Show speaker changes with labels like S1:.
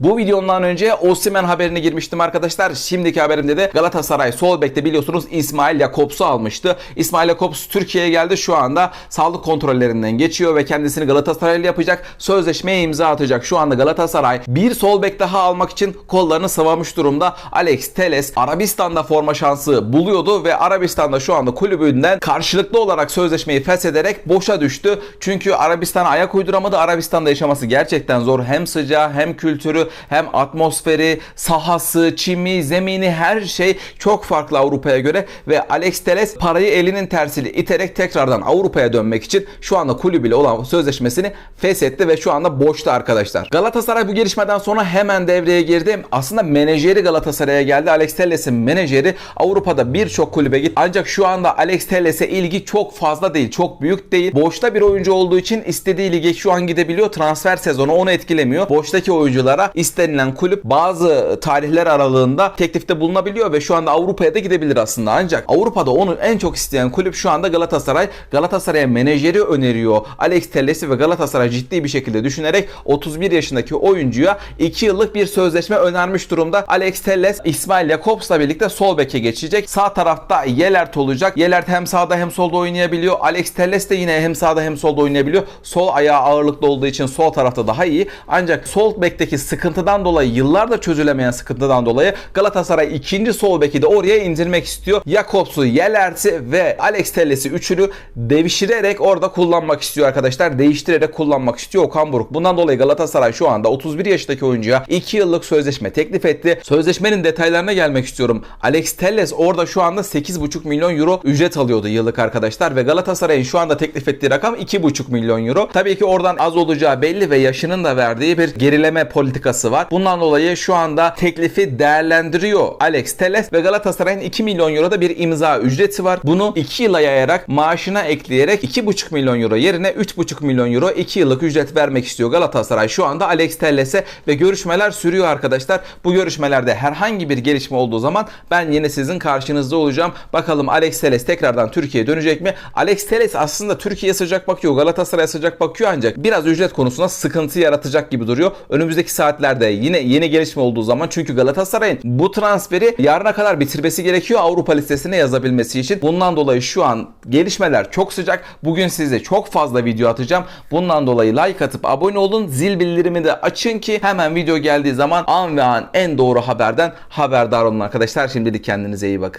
S1: Bu videomdan önce Osimhen haberine girmiştim arkadaşlar. Şimdiki haberimde de Galatasaray sol bekte biliyorsunuz İsmail Jakobs'u almıştı. İsmail Jakobs Türkiye'ye geldi. Şu anda sağlık kontrollerinden geçiyor ve kendisini Galatasaray'la yapacak. Sözleşmeye imza atacak. Şu anda Galatasaray bir sol bek daha almak için kollarını sıvamış durumda. Alex Teles Arabistan'da forma şansı buluyordu ve Arabistan'da şu anda kulübünden karşılıklı olarak sözleşmeyi feshederek boşa düştü. Çünkü Arabistan'a ayak uyduramadı. Arabistan'da yaşaması gerçekten zor. Hem sıcağı hem kültürü hem atmosferi, sahası, çimi, zemini her şey çok farklı Avrupa'ya göre ve Alex Teles parayı elinin tersiyle iterek tekrardan Avrupa'ya dönmek için şu anda kulübüyle olan sözleşmesini feshetti ve şu anda boşta arkadaşlar. Galatasaray bu gelişmeden sonra hemen devreye girdi. Aslında menajeri Galatasaray'a geldi. Alex Telles'in menajeri Avrupa'da birçok kulübe gitti. Ancak şu anda Alex Telles'e ilgi çok fazla değil, çok büyük değil. Boşta bir oyuncu olduğu için istediği lige şu an gidebiliyor. Transfer sezonu onu etkilemiyor. Boştaki oyunculara istenilen kulüp bazı tarihler aralığında teklifte bulunabiliyor ve şu anda Avrupa'ya da gidebilir aslında. Ancak Avrupa'da onu en çok isteyen kulüp şu anda Galatasaray. Galatasaray'a menajeri öneriyor. Alex Telles'i ve Galatasaray ciddi bir şekilde düşünerek 31 yaşındaki oyuncuya 2 yıllık bir sözleşme önermiş durumda. Alex Telles İsmail Jakobs'la birlikte sol beke geçecek. Sağ tarafta Yelert olacak. Yelert hem sağda hem solda oynayabiliyor. Alex Telles de yine hem sağda hem solda oynayabiliyor. Sol ayağı ağırlıklı olduğu için sol tarafta daha iyi. Ancak sol bekteki sıkıntıdan dolayı yıllardır çözülemeyen sıkıntıdan dolayı Galatasaray ikinci sol beki de oraya indirmek istiyor. Jakobs'u, Yelert'i ve Alex Telles'i üçünü devşirerek orada kullanmak istiyor arkadaşlar. Değiştirerek kullanmak istiyor Okan Buruk. Bundan dolayı Galatasaray şu anda 31 yaşındaki oyuncuya 2 yıllık sözleşme teklif etti. Sözleşmenin detaylarına gelmek istiyorum. Alex Telles orada şu anda 8,5 milyon euro ücret alıyordu yıllık arkadaşlar ve Galatasaray'ın şu anda teklif ettiği rakam 2,5 milyon euro. Tabii ki oradan az olacağı belli ve yaşının da verdiği bir gerileme politikası var. Bundan dolayı şu anda teklifi değerlendiriyor Alex Telles ve Galatasaray'ın 2 milyon euro da bir imza ücreti var. Bunu 2 yıla yayarak maaşına ekleyerek 2,5 milyon euro yerine 3,5 milyon euro 2 yıllık ücret vermek istiyor Galatasaray şu anda Alex Telles'e ve görüşmeler sürüyor arkadaşlar. Bu görüşmelerde herhangi bir gelişme olduğu zaman ben yine sizin karşınızda olacağım. Bakalım Alex Telles tekrardan Türkiye'ye dönecek mi? Alex Telles aslında Türkiye'ye sıcak bakıyor. Galatasaray'a sıcak bakıyor ancak biraz ücret konusunda sıkıntı yaratacak gibi duruyor. Önümüzdeki saatlerde yine yeni gelişme olduğu zaman çünkü Galatasaray'ın bu transferi yarına kadar bitirmesi gerekiyor Avrupa listesine yazabilmesi için. Bundan dolayı şu an gelişmeler çok sıcak. Bugün size çok fazla video atacağım. Bundan dolayı like atıp abone olun. Zil bildirimi de açın ki hemen video geldiği zaman an ve an en doğru haberden haberdar olun arkadaşlar. Şimdilik kendinize iyi bakın.